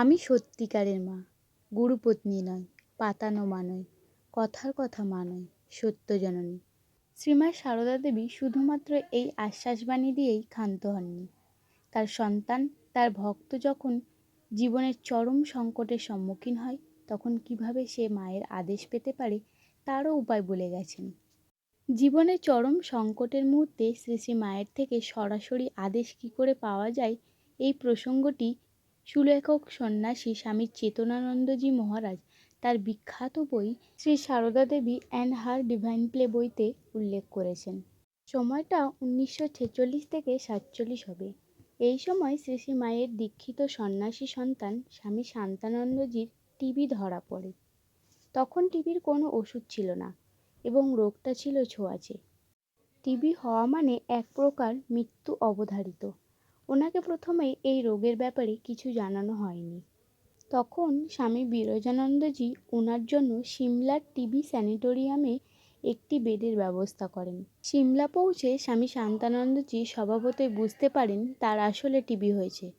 আমি সত্যিকারের মা, গুরুপত্নী নয় পাতানো মা নয় কথার কথা মা নয় সত্য জননী। শ্রীমা সারদা দেবী শুধুমাত্র এই আশ্বাসবাণী দিয়েই ক্ষান্ত হননি। তার সন্তান, তার ভক্ত যখন জীবনের চরম সংকটের সম্মুখীন হয়, তখন কীভাবে সে মায়ের আদেশ পেতে পারে, তারও উপায় বলে গেছেন। জীবনের চরম সংকটের মুহূর্তে শ্রী শ্রী মায়ের থেকে সরাসরি আদেশ কী করে পাওয়া যায়, এই প্রসঙ্গটি সুলেখক সন্ন্যাসী স্বামী চেতনানন্দজি মহারাজ, তার বিখ্যাত বই Shri Sarada Devi and her divine play বইতে উল্লেখ করেছেন। সময়টা উনিশশো ছেচল্লিশ থেকে সাতচল্লিশ হবে। এই সময় শ্রী শ্রী মায়ের দীক্ষিত সন্ন্যাসী সন্তান স্বামী শান্তানন্দজির টিবি ধরা পড়ে। তখন টিবির কোনো ওষুধ ছিল না এবং রোগটা ছিল ছোঁয়াচে। টিবি হওয়া মানে এক প্রকার মৃত্যু অবধারিত। ওনাকে প্রথমে এই রোগের ব্যাপারে কিছু জানানো হয়নি। তখন স্বামী বিরজানন্দজি ওনার জন্য সিমলার টিবি স্যানিটোরিয়ামে একটি বেডের ব্যবস্থা করেন। সিমলা পৌঁছে স্বামী শান্তানন্দজি স্বভাবতই বুঝতে পারেন তার আসলে টিবি হয়েছে।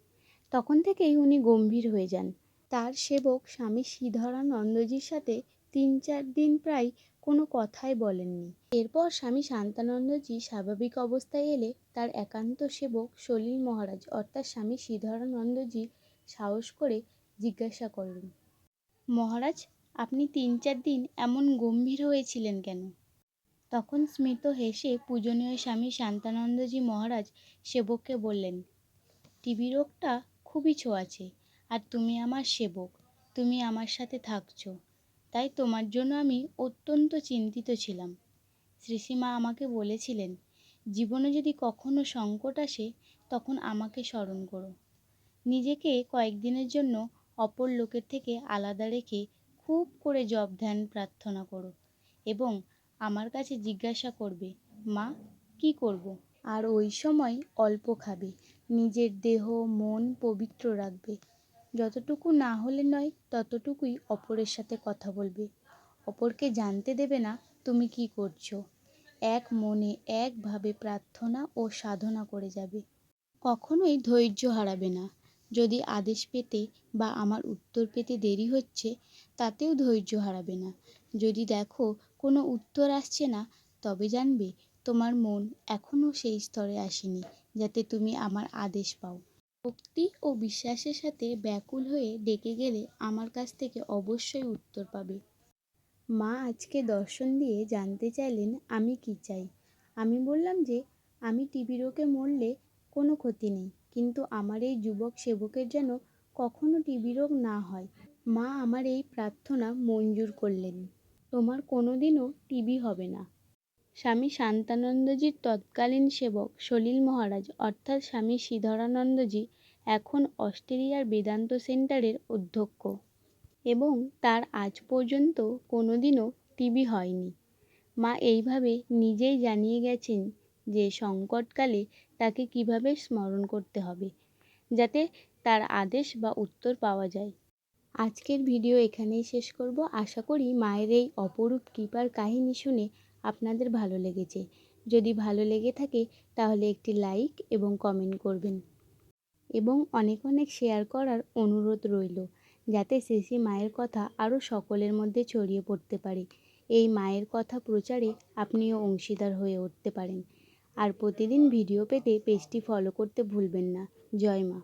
তখন থেকেই উনি গম্ভীর হয়ে যান। তার সেবক স্বামী শ্রীধরানন্দজির সাথে তিন চার দিন প্রায় কোনো কথাই বলেননি। এরপর স্বামী শান্তানন্দজি স্বাভাবিক অবস্থায় এলে তার একান্ত সেবক সলিল মহারাজ অর্থাৎ স্বামী শ্রীধরানন্দজি সাহস করে জিজ্ঞাসা করলেন, মহারাজ, আপনি তিন চার দিন এমন গম্ভীর হয়েছিলেন কেন? তখন স্মিত হেসে পূজনীয় স্বামী শান্তানন্দজি মহারাজ সেবককে বললেন টিবি রোগটা খুবই ছোঁয়াছে আর তুমি আমার সেবক, তুমি আমার সাথে থাকছো। তাই তোমার জন্য আমি অত্যন্ত চিন্তিত ছিলাম। শ্রীসীমা আমাকে বলেছিলেন, জীবনে যদি কখনো সংকট আসে, তখন আমাকে স্মরণ করো। নিজেকে কয়েকদিনের জন্য অপর লোকের থেকে আলাদা রেখে খুব করে জপ ধ্যান প্রার্থনা করো এবং আমার কাছে জিজ্ঞাসা করবে, মা, কি করব। আর ওই সময় অল্প খাবে, নিজের দেহ, মন পবিত্র রাখবে। যতটুকু না হলে নয়, ততটুকুই অপরের সাথে কথা বলবে। অপরকে জানতে দেবে না তুমি কি করছ। এক মনে একভাবে প্রার্থনা ও সাধনা করে যাবে। কখনোই ধৈর্য হারাবে না। যদি আদেশ পেতে বা আমার উত্তর পেতে দেরি হচ্ছে, তাতেও ধৈর্য হারাবে না। যদি দেখো কোনো উত্তর আসছে না, তবে জানবে তোমার মন এখনও সেই স্তরে আসেনি, যাতে তুমি আমার আদেশ পাও। ভক্তি ও বিশ্বাসের সাথে ব্যাকুল হয়ে ডেকে গেলে আমার কাছ থেকে অবশ্যই উত্তর পাবে। মা আজকে দর্শন দিয়ে জানতে চাইলেন, আমি কি চাই? আমি বললাম যে, আমি টিবি রোগে মরলে কোনো ক্ষতি নেই, কিন্তু আমার এই যুবক সেবকের যেন কখনো টিবি রোগ না হয়। মা আমার এই প্রার্থনা মঞ্জুর করলেন। তোমার কোনো দিনও টিবি হবে না। স্বামী শান্তানন্দজির তৎকালীন সেবক সলিল মহারাজ, অর্থাৎ স্বামী শ্রীধরানন্দজি এখন অস্ট্রেলিয়ার বেদান্ত সেন্টারের অধ্যক্ষ এবং তার আজ পর্যন্ত কোনোদিনও টিবি হয়নি। মা এইভাবে নিজেই জানিয়ে গেছেন যে সংকটকালে তাকে কীভাবে স্মরণ করতে হবে, যাতে তার আদেশ বা উত্তর পাওয়া যায়। আজকের ভিডিও এখানেই শেষ করব। আশা করি মায়ের এই অপরূপ কৃপার কাহিনী শুনে আপনাদের ভালো লেগেছে। যদি ভালো লেগে থাকে, তাহলে একটি লাইক এবং কমেন্ট করবেন। এবং অনেক অনেক শেয়ার করার অনুরোধ রইল, যাতে শ্রী মায়ের কথা আরও সকলের মধ্যে ছড়িয়ে পড়তে পারে। এই মায়ের কথা প্রচারে আপনিও অংশীদার হয়ে উঠতে পারেন। আর প্রতিদিন ভিডিও পেতে পেজটি ফলো করতে ভুলবেন না। জয় মা।